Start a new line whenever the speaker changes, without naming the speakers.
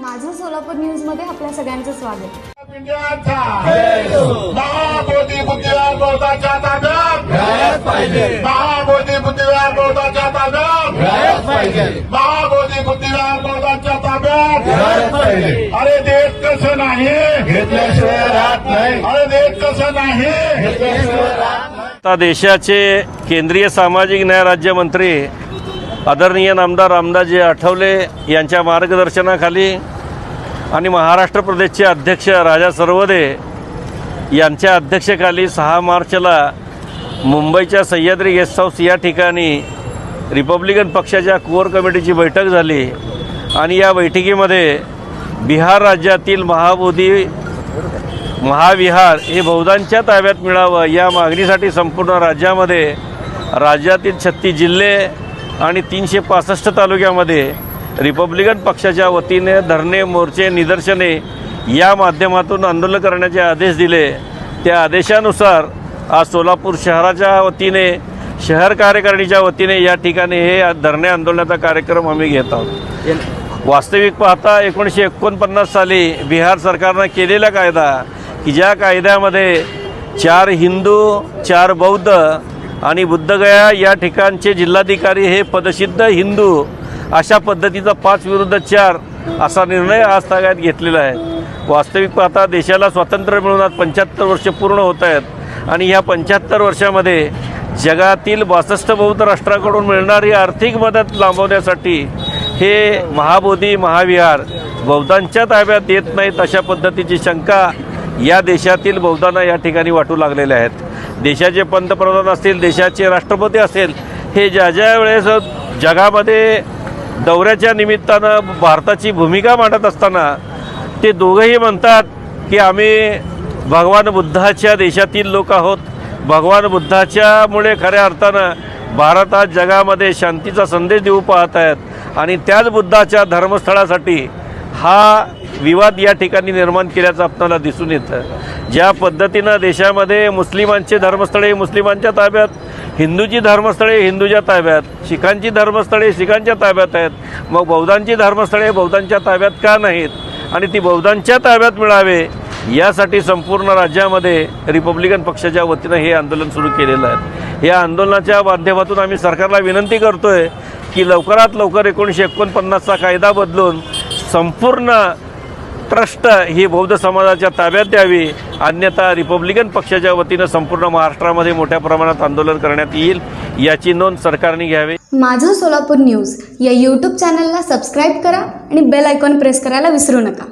माझं सोलापूर न्यूजमध्ये आपल्या सगळ्यांचं स्वागत.
इंडियाचा महाबोधी बुद्धिवार बोर्डाच्या ताब्यात महाबोधी बुद्धिवार बोर्डाच्या ताब्यात पाहिजे महाबोधी बुद्धिवार बोर्डाच्या ताब्यात पाहिजे अरे देश कसं नाही घेतल्याशिवाय राहत नाही अरे देश कसं नाही घेतल्याशिवाय राहत
आता देशाचे केंद्रीय सामाजिक न्याय राज्यमंत्री आदरणीय नामदार रामदासजी आठवले यांच्या मार्गदर्शनाखाली आणि महाराष्ट्र प्रदेशचे अध्यक्ष राजा सर्वदे यांच्या अध्यक्षखाली सहा मार्चला मुंबईच्या सह्याद्री गेस्ट हाऊस या ठिकाणी रिपब्लिकन पक्षाच्या कोअर कमिटीची बैठक झाली आणि या बैठकीमध्ये बिहार राज्यातील महाबोधी महाविहार हे बहुधांच्या ताब्यात मिळावं या मागणीसाठी संपूर्ण राज्यामध्ये राज्यातील छत्तीस जिल्हे आणि तीनशे पासष्ट तालुक्यामध्ये रिपब्लिकन पक्षाच्या वतीने धरणे मोर्चे निदर्शने या माध्यमातून आंदोलन करण्याचे आदेश दिले. त्या आदेशानुसार आज सोलापूर शहराच्या वतीने शहर कार्यकारिणीच्या वतीने या ठिकाणी हे धरणे आंदोलनाचा कार्यक्रम आम्ही घेत आहोत. वास्तविक पाहता एकोणीसशे एकोणपन्नास साली बिहार सरकारनं केलेला कायदा की ज्या कायद्यामध्ये चार हिंदू चार बौद्ध आणि बुद्धगया या ठिकाणचे जिल्हाधिकारी हे पदसिद्ध हिंदू अशा पद्धतीचा पाच विरुद्ध चार असा निर्णय आज ताब्यात घेतलेला आहे. वास्तविक पाहता देशाला स्वातंत्र्य मिळून आज पंच्याहत्तर वर्ष पूर्ण होत आहेत आणि ह्या पंच्याहत्तर वर्षामध्ये जगातील बासष्ट बौद्ध राष्ट्राकडून मिळणारी आर्थिक मदत लांबवण्यासाठी हे महाबोधी महाविहार बौद्धांच्या ताब्यात येत नाहीत अशा पद्धतीची शंका या देशातील बौद्धांना या ठिकाणी वाटू लागलेल्या आहेत. देशाचे पंतप्रधान असतील देशाचे राष्ट्रपती असेल हे ज्या ज्या वेळेस जगामध्ये दौऱ्याच्या निमित्तानं भारताची भूमिका मांडत असताना ते दोघंही म्हणतात की आम्ही भगवान बुद्धाच्या देशातील लोक आहोत. भगवान बुद्धाच्यामुळे खऱ्या अर्थानं भारत आज जगामध्ये शांतीचा संदेश देऊ पाहत आहेत. आणि त्याच बुद्धाच्या धर्मस्थळासाठी हा विवाद या ठिकाणी निर्माण केल्याचं आपल्याला दिसून येतं. ज्या पद्धतीनं देशामध्ये मुस्लिमांचे धर्मस्थळे मुस्लिमांच्या ताब्यात हिंदूची धर्मस्थळे हिंदूच्या ताब्यात शिखांची धर्मस्थळे शिखांच्या ताब्यात आहेत मग बौद्धांची धर्मस्थळे बौद्धांच्या ताब्यात का नाहीत? आणि ती बौद्धांच्या ताब्यात मिळावे यासाठी संपूर्ण राज्यामध्ये रिपब्लिकन पक्षाच्या वतीनं हे आंदोलन सुरू केलेलं आहे. या आंदोलनाच्या माध्यमातून आम्ही सरकारला विनंती करतोय की लवकरात लवकर एकोणीसशे एकोणपन्नासचा कायदा बदलून संपूर्ण ट्रस्ट ही बौद्ध समाजाच्या ताब्यात द्यावी अन्यथा रिपब्लिकन पक्षाच्या वतीनं संपूर्ण महाराष्ट्रामध्ये मोठ्या प्रमाणात आंदोलन करण्यात येईल याची नोंद सरकारने घ्यावी.
माझं सोलापूर न्यूज या यूट्यूब चॅनलला सबस्क्राईब करा आणि बेल आयकॉन प्रेस करायला विसरू नका.